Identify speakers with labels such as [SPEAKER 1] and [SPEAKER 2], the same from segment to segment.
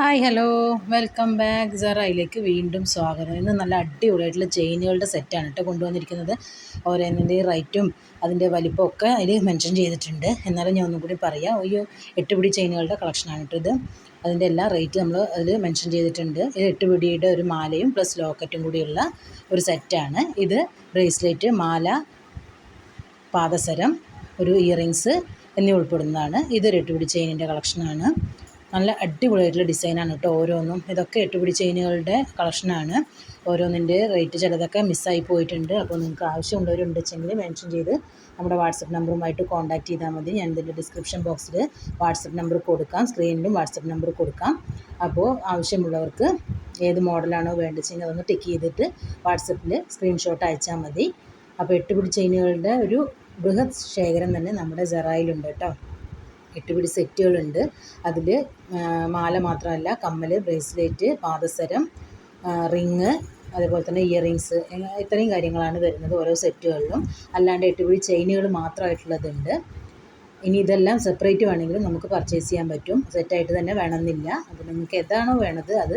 [SPEAKER 1] Hi hello welcome back സറയിലേക്ക് വീണ്ടും സ്വാഗതം. ഇന്ന് നല്ല അടിപൊളിയായിട്ടുള്ള ചെയിനുകളുടെ സെറ്റാണ് കേട്ടോ കൊണ്ടുവന്നിരിക്കുന്നത്. ഓരോന്നിന്റെ റൈറ്റും അതിന്റെ വലിപ്പമൊക്കെ അതിൽ മെൻഷൻ ചെയ്തിട്ടുണ്ട്. എന്നാലും ഞാൻ ഒന്നും കൂടി പറയാം. ഒരു എട്ട് പിടി ചെയിനുകളുടെ കളക്ഷനാണ് കേട്ടോ ഇത്. അതിന്റെ എല്ലാ റേറ്റ് നമ്മൾ അതിൽ മെൻഷൻ ചെയ്തിട്ടുണ്ട്. ഇത് എട്ട് പിടിയുടെ ഒരു മാലയും പ്ലസ് ലോക്കറ്റും കൂടിയുള്ള ഒരു സെറ്റാണ് ഇത് ബ്രേസ്ലെറ്റ് മാല പാദസരം ഒരു ഇയറിങ്സ് എന്നിവ ഉൾപ്പെടുന്നതാണ്. ഇതൊരു എട്ട് പിടി ചെയിനിന്റെ കളക്ഷനാണ് നല്ല അടിപൊളിയായിട്ടുള്ള ഡിസൈനാണ് കേട്ടോ ഓരോന്നും. ഇതൊക്കെ എട്ടുപിടി ചെയിനുകളുടെ കളക്ഷനാണ്. ഓരോന്നിന്റെ റേറ്റ് ചിലതൊക്കെ മിസ്സായി പോയിട്ടുണ്ട്. അപ്പോൾ നിങ്ങൾക്ക് ആവശ്യമുള്ളവരുണ്ടെങ്കിൽ മെൻഷൻ ചെയ്ത് നമ്മുടെ വാട്സപ്പ് നമ്പറുമായിട്ട് കോൺടാക്ട് ചെയ്താൽ മതി. ഞാൻ ഇതിന്റെ ഡിസ്ക്രിപ്ഷൻ ബോക്സിൽ വാട്സപ്പ് നമ്പർ കൊടുക്കാം. സ്ക്രീനിലും വാട്സപ്പ് നമ്പർ കൊടുക്കാം. അപ്പോൾ ആവശ്യമുള്ളവർക്ക് ഏത് മോഡലാണോ വേണ്ടതെങ്കിൽ അതൊന്ന് ടിക്ക് ചെയ്തിട്ട് വാട്സപ്പിൽ സ്ക്രീൻഷോട്ട് അയച്ചാൽ മതി. അപ്പോൾ എട്ടുപിടി ചെയിനുകളുടെ ഒരു ബൃഹത് ശേഖരം തന്നെ നമ്മുടെ ജെറായിലുണ്ട് കേട്ടോ. എട്ടുപിടി സെറ്റുകളുണ്ട്. അതിൽ മാല മാത്രമല്ല കമ്മൽ ബ്രേസ്ലെറ്റ് പാദസരം റിങ് അതേപോലെ തന്നെ ഇയറിങ്സ് ഇത്രയും കാര്യങ്ങളാണ് വരുന്നത് ഓരോ സെറ്റുകളിലും. അല്ലാണ്ട് എട്ടുപിടി ചെയിനുകൾ മാത്രമായിട്ടുള്ളതുണ്ട്. ഇനി ഇതെല്ലാം സെപ്പറേറ്റ് വേണമെങ്കിലും നമുക്ക് പർച്ചേസ് ചെയ്യാൻ പറ്റും. സെറ്റായിട്ട് തന്നെ വേണമെന്നില്ല. അപ്പോൾ നിങ്ങൾക്ക് ഏതാണോ വേണത് അത്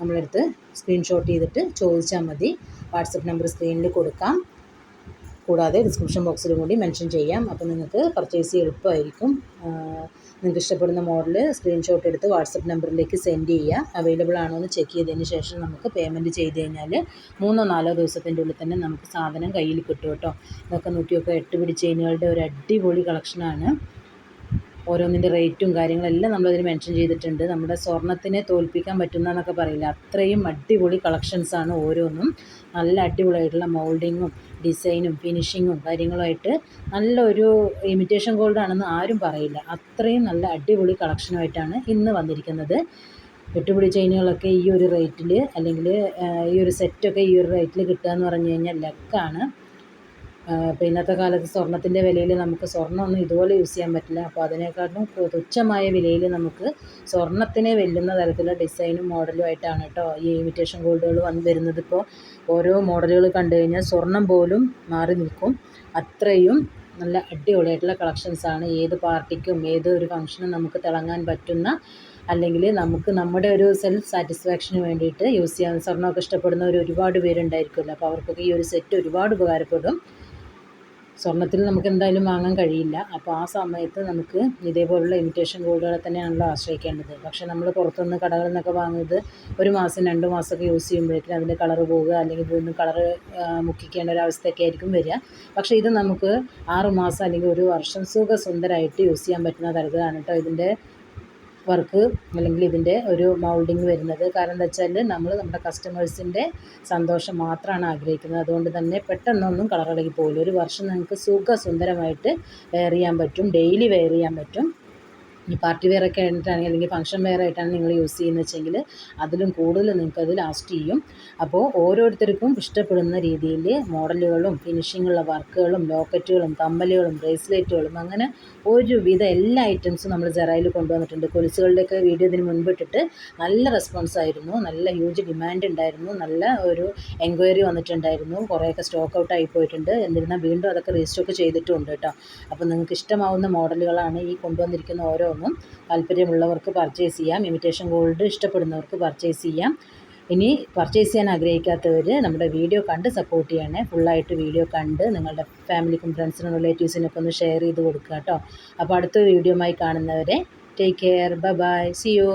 [SPEAKER 1] നമ്മളെടുത്ത് സ്ക്രീൻഷോട്ട് ചെയ്തിട്ട് ചോദിച്ചാൽ മതി. വാട്സപ്പ് നമ്പർ സ്ക്രീനിൽ കൊടുക്കാം. കൂടാതെ ഡിസ്ക്രിപ്ഷൻ ബോക്സിലും കൂടി മെൻഷൻ ചെയ്യാം. അപ്പോൾ നിങ്ങൾക്ക് പർച്ചേസ് എളുപ്പമായിരിക്കും. നിങ്ങൾക്ക് ഇഷ്ടപ്പെടുന്ന മോഡൽ സ്ക്രീൻഷോട്ട് എടുത്ത് വാട്സപ്പ് നമ്പറിലേക്ക് സെൻഡ് ചെയ്യുക. അവൈലബിൾ ആണോ എന്ന് ചെക്ക് ചെയ്തതിന് ശേഷം നമുക്ക് പേയ്മെന്റ് ചെയ്ത് കഴിഞ്ഞാൽ മൂന്നോ നാലോ ദിവസത്തിന്റെ ഉള്ളിൽ തന്നെ നമുക്ക് സാധനം കയ്യിൽ കിട്ടും കേട്ടോ. ഇതൊക്കെ നോക്കിയൊക്കെ എട്ട് പിടി ചെയിനുകളുടെ ഒരു അടിപൊളി കളക്ഷനാണ് ഓരോന്നിന്റെ റേറ്റും കാര്യങ്ങളെല്ലാം നമ്മളതിൽ മെൻഷൻ ചെയ്തിട്ടുണ്ട്. നമ്മുടെ സ്വർണത്തിനെ തോൽപ്പിക്കാൻ പറ്റുന്ന എന്നൊക്കെ പറയില്ല. അത്രയും അടിപൊളി കളക്ഷൻസാണ് ഓരോന്നും. നല്ല അടിപൊളിയായിട്ടുള്ള മോൾഡിങ്ങും ഡിസൈനും ഫിനിഷിങ്ങും കാര്യങ്ങളുമായിട്ട് നല്ലൊരു ഇമിറ്റേഷൻ ഗോൾഡാണെന്ന് ആരും പറയില്ല. അത്രയും നല്ല അടിപൊളി കളക്ഷനുമായിട്ടാണ് ഇന്ന് വന്നിരിക്കുന്നത്. വെട്ടുപിടി ചെയിനുകളൊക്കെ ഈ ഒരു റേറ്റിൽ അല്ലെങ്കിൽ ഈ ഒരു സെറ്റൊക്കെ ഈ ഒരു റേറ്റിൽ കിട്ടുക എന്ന് പറഞ്ഞു കഴിഞ്ഞാൽ ലക്കാണ്. ഇപ്പോൾ ഇന്നത്തെ കാലത്ത് സ്വർണത്തിന്റെ വിലയിൽ നമുക്ക് സ്വർണമൊന്നും ഇതുപോലെ യൂസ് ചെയ്യാൻ പറ്റില്ല. അപ്പോൾ അതിനേക്കാളും തുച്ഛമായ വിലയിൽ നമുക്ക് സ്വർണത്തിനെ വെല്ലുന്ന തരത്തിലുള്ള ഡിസൈനും മോഡലും ആയിട്ടാണ് കേട്ടോ ഈ ഇമിറ്റേഷൻ ഗോൾഡുകൾ വന്ന് വരുന്നത്. ഇപ്പോൾ ഓരോ മോഡലുകൾ കണ്ടു കഴിഞ്ഞാൽ സ്വർണം പോലും മാറി നിൽക്കും. അത്രയും നല്ല അടിപൊളിയായിട്ടുള്ള കളക്ഷൻസാണ് ഏത് പാർട്ടിക്കും ഏത് ഒരു ഫംഗ്ഷനും നമുക്ക് തിളങ്ങാൻ പറ്റുന്ന അല്ലെങ്കിൽ നമുക്ക് നമ്മുടെ ഒരു സെൽഫ് സാറ്റിസ്ഫാക്ഷന് വേണ്ടിയിട്ട് യൂസ് ചെയ്യാൻ സ്വർണമൊക്കെ ഇഷ്ടപ്പെടുന്നവർ ഒരുപാട് പേരുണ്ടായിരിക്കുമല്ലോ. അപ്പോൾ അവർക്കൊക്കെ ഈ ഒരു സെറ്റ് ഒരുപാട് ഉപകാരപ്പെടും. സ്വർണത്തിൽ നമുക്ക് എന്തായാലും വാങ്ങാൻ കഴിയില്ല. അപ്പോൾ ആ സമയത്ത് നമുക്ക് ഇതേപോലുള്ള ഇമിറ്റേഷൻ ഗോൾഡുകളെ തന്നെയാണല്ലോ ആശ്രയിക്കേണ്ടത്. പക്ഷേ നമ്മൾ പുറത്തുനിന്ന് കടകളിൽ നിന്നൊക്കെ വാങ്ങുന്നത് ഒരു മാസം രണ്ട് മാസമൊക്കെ യൂസ് ചെയ്യുമ്പോഴേക്കും അതിന്റെ കളർ പോവുക അല്ലെങ്കിൽ വീണ്ടും കളർ മുക്കിക്കേണ്ട ഒരു അവസ്ഥയൊക്കെ ആയിരിക്കും വരിക. പക്ഷേ ഇത് നമുക്ക് ആറ് മാസം അല്ലെങ്കിൽ ഒരു വർഷം സുഖസുന്ദരമായിട്ട് യൂസ് ചെയ്യാൻ പറ്റുന്ന തരത്തിലാണ് കേട്ടോ ഇതിന്റെ വർക്ക് അല്ലെങ്കിൽ ഇതിന്റെ ഒരു മൗൾഡിങ് വരുന്നത്. കാരണം എന്താ വെച്ചാൽ നമ്മൾ നമ്മുടെ കസ്റ്റമേഴ്സിന്റെ സന്തോഷം മാത്രമാണ് ആഗ്രഹിക്കുന്നത്. അതുകൊണ്ട് തന്നെ പെട്ടെന്നൊന്നും കളർ ഇളകി പോകില്ല ഒരു വർഷം നിങ്ങൾക്ക് സുഖസുന്ദരമായിട്ട് വെയർ ചെയ്യാൻ പറ്റും. ഡെയിലി വെയർ ചെയ്യാൻ പറ്റും. ഇനി പാർട്ടി വെയർ ഒക്കെ ആയിട്ടാണെങ്കിൽ അല്ലെങ്കിൽ ഫംഗ്ഷൻ വെയർ ആയിട്ടാണ് നിങ്ങൾ യൂസ് ചെയ്യുന്നത് വെച്ചെങ്കിൽ അതിലും കൂടുതൽ നിങ്ങൾക്കത് ലാസ്റ്റ് ചെയ്യും. അപ്പോൾ ഓരോരുത്തർക്കും ഇഷ്ടപ്പെടുന്ന രീതിയിൽ മോഡലുകളും ഫിനിഷിങ്ങുള്ള വർക്കുകളും ലോക്കറ്റുകളും കമ്മലുകളും ബ്രേസ്ലെറ്റുകളും അങ്ങനെ ഒരുവിധ എല്ലാ ഐറ്റംസും നമ്മൾ ജെറയിൽ കൊണ്ടുവന്നിട്ടുണ്ട്. കൊലുസുകളുടെയൊക്കെ വീഡിയോ ഇതിന് മുൻപിട്ടിട്ട് നല്ല റെസ്പോൺസ് ആയിരുന്നു. നല്ല ഹ്യൂജ് ഡിമാൻഡ് ഉണ്ടായിരുന്നു. നല്ല ഒരു എൻക്വയറി വന്നിട്ടുണ്ടായിരുന്നു. കുറേയൊക്കെ സ്റ്റോക്ക് ഔട്ട് ആയി പോയിട്ടുണ്ട്. എന്നിരുന്നാൽ വീണ്ടും അതൊക്കെ റീസ്റ്റോക്ക് ചെയ്തിട്ടുണ്ട് കേട്ടോ. അപ്പോൾ നിങ്ങൾക്ക് ഇഷ്ടമാവുന്ന മോഡലുകളാണ് ഈ കൊണ്ടുവന്നിരിക്കുന്ന ഓരോ ഒന്നും താല്പര്യമുള്ളവർക്ക് പർച്ചേസ് ചെയ്യാം. ഇമിറ്റേഷൻ ഗോൾഡ് ഇഷ്ടപ്പെടുന്നവർക്ക് പർച്ചേസ് ചെയ്യാം. ഇനി പർച്ചേസ് ചെയ്യാൻ ആഗ്രഹിക്കാത്തവർ നമ്മുടെ വീഡിയോ കണ്ട് സപ്പോർട്ട് ചെയ്യണേ. ഫുള്ളായിട്ട് വീഡിയോ കണ്ട് നിങ്ങളുടെ ഫാമിലിക്കും ഫ്രണ്ട്സിനും റിലേറ്റീവ്സിനൊക്കെ ഒന്ന് ഷെയർ ചെയ്ത് കൊടുക്കുക കേട്ടോ. അപ്പോൾ അടുത്ത വീഡിയോയുമായി കാണുന്നവരെ take care bye see you